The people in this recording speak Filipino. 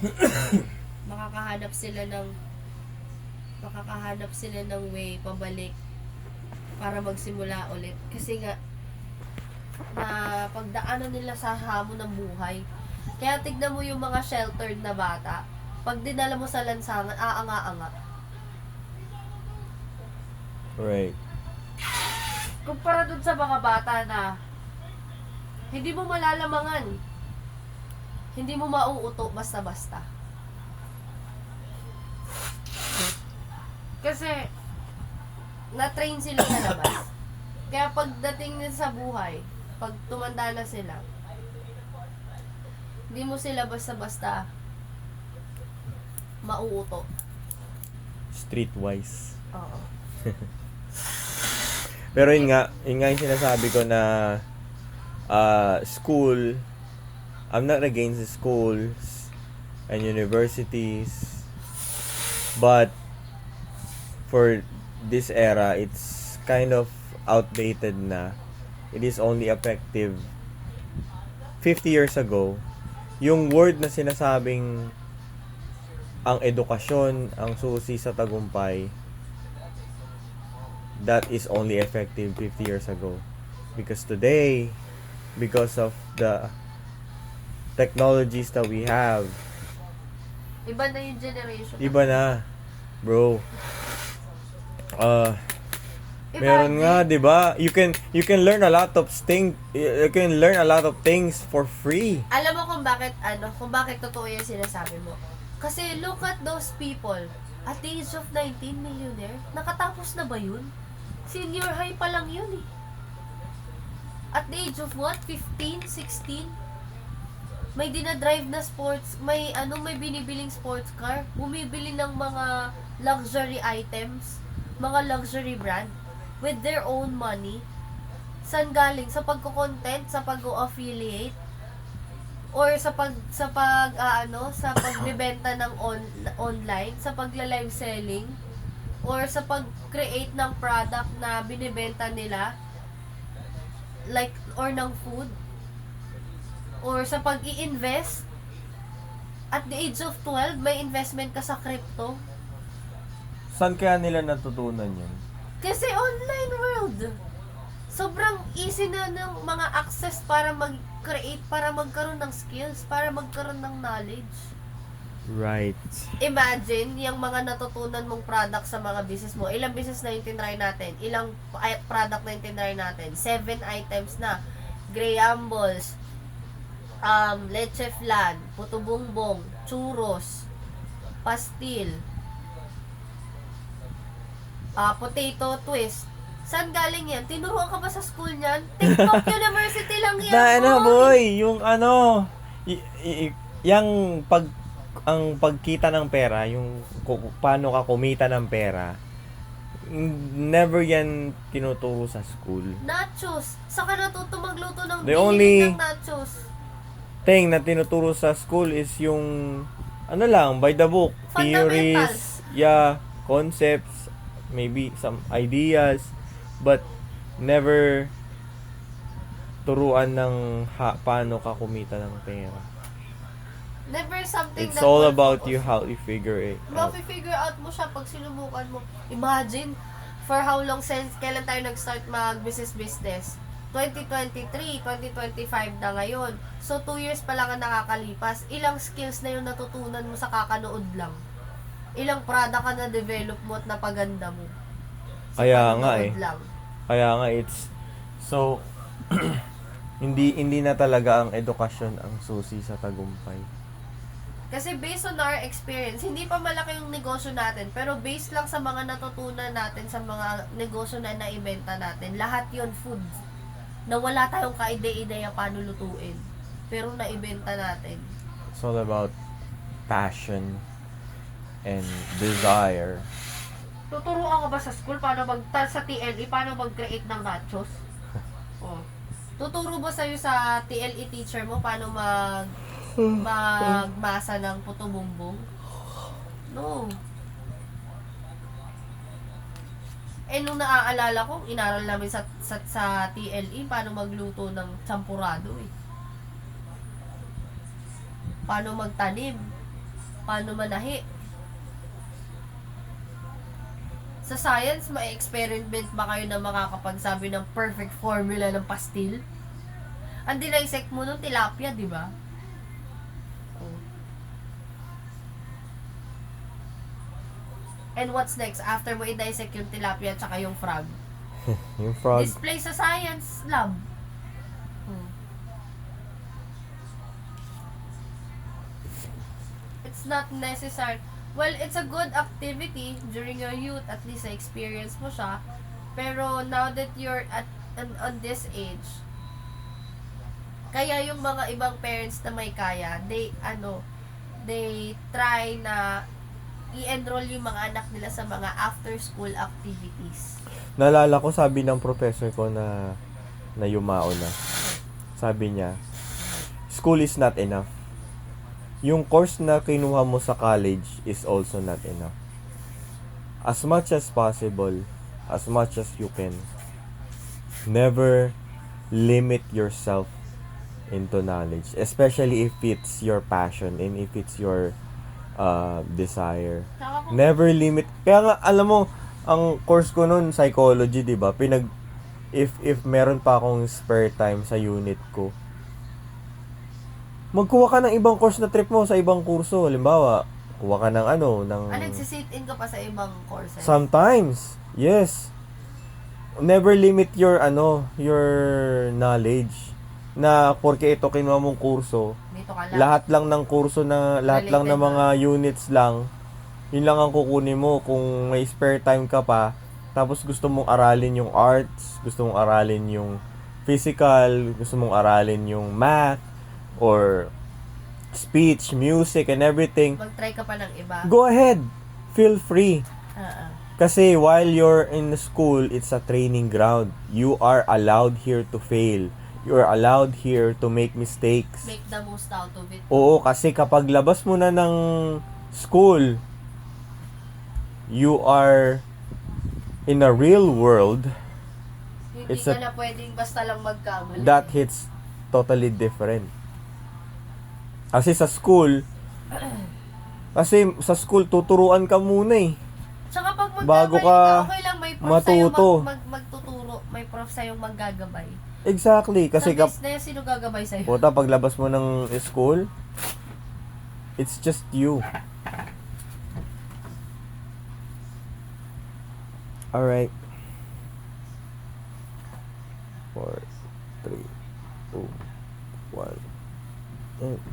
makakahanap sila ng makakahanap sila ng way pabalik para magsimula ulit. Kasi nga, na pagdaanan nila sa hamon ng buhay. Kaya tignan mo yung mga sheltered na bata. Pag dinala mo sa lansangan, aanga-anga. Right. Kumpara dun sa mga bata na hindi mo malalamangan. Hindi mo mauuto basta-basta. Kasi na-train sila sa labas. Kaya pagdating nila sa buhay, pag tumanda na sila, hindi mo sila basta-basta mauuto. Streetwise. Oo. Pero yun nga, yun nga yung sinasabi ko na uh, school, I'm not against schools and universities, but for this era, it's kind of outdated na. It is only effective 50 years ago. Yung word na sinasabing ang edukasyon, ang susi sa tagumpay, that is only effective 50 years ago. Because today, because of the technologies that we have, Iba na yung generation. iba na, bro. Uh, meron nga, 'di ba? You can you can learn a lot of things, you can learn a lot of things for free. Alam mo kung bakit, ano, kung bakit totoo yung sinasabi mo. Kasi look at those people. At the age of 19, millionaire. Nakatapos na ba yun? Senior high pa lang yun eh. At the age of what? 15, 16? May dinadrive na sports, may ano, may binibiling sports car. Bumibili ng mga luxury items, mga luxury brand with their own money. San galing? Sa pagko-content, sa pag-affiliate, or sa pag sa pag ah, ano sa pagbebenta ng on, online sa pagla-live selling or sa pag-create ng product na binebenta nila like or ng food or sa pag-i-invest at the age of 12 may investment ka sa crypto Saan kaya nila natutunan yun? kasi online world sobrang easy na ng mga access para mag-create para magkaroon ng skills para magkaroon ng knowledge Right. imagine yung mga natutunan mong product sa mga business mo. Ilang business na yung tinry natin? Ilang product na yung tinry natin? Seven items na. Greyambles, um, leche flan, puto bumbong, churros, pastil, ah, potato twist. Saan galing yan? Tinuruan ka ba sa school niyan? TikTok University lang yan, Na ano boy! yung ano, y- y- yung pag ang pagkita ng pera, yung ku- paano ka kumita ng pera, never yan tinuturo sa school. Nachos! Saan ka natuto magluto ng The only- ng nachos? Thing na tinuturo sa school is yung ano lang, by the book, theories, yeah, concepts, maybe some ideas, but never turuan ng ha, paano ka kumita ng pera. Never something It's that all about you how you figure it out. Mafe-figure out mo siya pag sinubukan mo. Imagine, for how long since, kailan tayo nag-start mag-business business? 2023, 2025 na ngayon. So, 2 years pa lang ang nakakalipas. Ilang skills na yung natutunan mo sa kakanood lang? Ilang product ka na-develop mo at napaganda mo? Sa Kaya nga eh. Lang. Kaya nga it's so hindi hindi na talaga ang edukasyon ang susi sa tagumpay. Kasi based on our experience, hindi pa malaki yung negosyo natin, pero based lang sa mga natutunan natin sa mga negosyo na naibenta natin, lahat yon food na wala tayong kaide-ideya paano lutuin. Pero naibenta natin. It's all about passion and desire. Tuturuan ka ba sa school paano mag sa TLE paano mag-create ng nachos? Oh. Tuturo ba sa'yo sa TLE teacher mo paano mag magmasa ng puto bumbong? No. Eh, nung naaalala ko, inaral namin sa, sa, sa TLE paano magluto ng champurado eh. Paano magtanim. paano manahi. Sa science, may experiment ba kayo na makakapagsabi ng perfect formula ng pastil? Ang dinisect mo nung tilapia, di ba? Oh. And what's next? After mo i-dissect yung tilapia at saka yung frog. Yung frog. Display sa science lab. Hmm. It's not necessary. Well, it's a good activity during your youth. At least na-experience mo siya. Pero now that you're at on, on this age, kaya yung mga ibang parents na may kaya, they, ano, they try na i-enroll yung mga anak nila sa mga after-school activities. Naalala ko sabi ng professor ko na na yumao na. Sabi niya, school is not enough. Yung course na kinuha mo sa college is also not enough. As much as possible, as much as you can, never limit yourself into knowledge, especially if it's your passion and if it's your uh, desire. Never limit. Kaya nga, alam mo, ang course ko noon psychology, 'di ba? Pinag if if meron pa akong spare time sa unit ko. Magkuha ka ng ibang course na trip mo sa ibang kurso. Halimbawa, kuha ka ng ano, ng Ah, nagsisit in ka pa sa ibang courses. Sometimes. Yes. Never limit your ano, your knowledge na porque ito kinuha mong kurso, Dito ka lang. lahat lang ng kurso na lahat lang ng mga units lang yun lang ang kukunin mo kung may spare time ka pa tapos gusto mong aralin yung arts gusto mong aralin yung physical gusto mong aralin yung math or speech music and everything Mag-try ka pa ng iba. go ahead feel free ah. kasi while you're in school it's a training ground you are allowed here to fail you are allowed here to make mistakes Make the most out of it. Oo, kasi kapag labas mo na ng school, you are in a real world Hindi It's ka a- na pwedeng basta lang magkamali. that hits totally different. Kasi sa school, kasi sa school tuturuan ka muna eh. Tsaka pag magkamali bago ka, ka okay lang, may prof matuto. sa'yo mag, mag, magtuturo, may prof sa'yo maggagabay. Exactly, kasi Sa kap business, sino gagabay sa'yo? puta paglabas mo ng school, it's just you. Alright. Four, three, two, one. And